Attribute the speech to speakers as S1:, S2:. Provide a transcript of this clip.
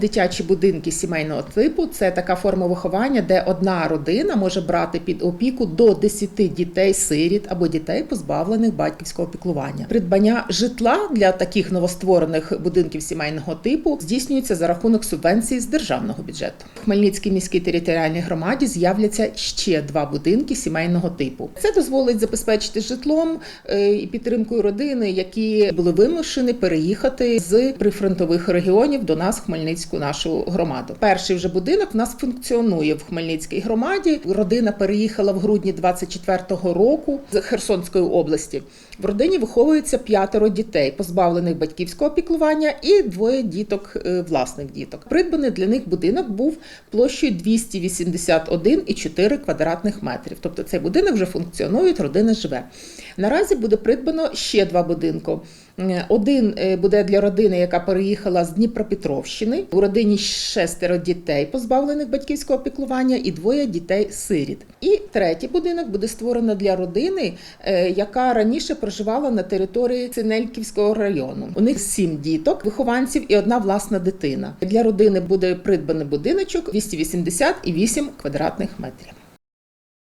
S1: Дитячі будинки сімейного типу це така форма виховання, де одна родина може брати під опіку до 10 дітей сиріт або дітей, позбавлених батьківського піклування. Придбання житла для таких новостворених будинків сімейного типу здійснюється за рахунок субвенцій з державного бюджету. В Хмельницькій міській територіальній громаді з'являться ще два будинки сімейного типу. Це дозволить забезпечити житлом е, і підтримкою родини, які були вимушені переїхати з прифронтових регіонів до нас в нашу громаду. Перший вже будинок в нас функціонує в Хмельницькій громаді. Родина переїхала в грудні 24-го року з Херсонської області. В родині виховується п'ятеро дітей, позбавлених батьківського піклування, і двоє діток, е, власних діток. Придбаний для них будинок був площею 281,4 квадратних метрів. Тобто цей будинок вже функціонує, родина живе. Наразі буде придбано ще два будинки. Е, Один е, буде для родини, яка переїхала з Дніпропетровщини. У родині шестеро дітей, позбавлених батьківського піклування, і двоє дітей-сиріт. І третій будинок буде створено для родини, е, яка раніше проживала на території Синельківського району. У них сім діток, вихованців і одна власна дитина. Для родини буде придбаний будиночок 288 квадратних метрів.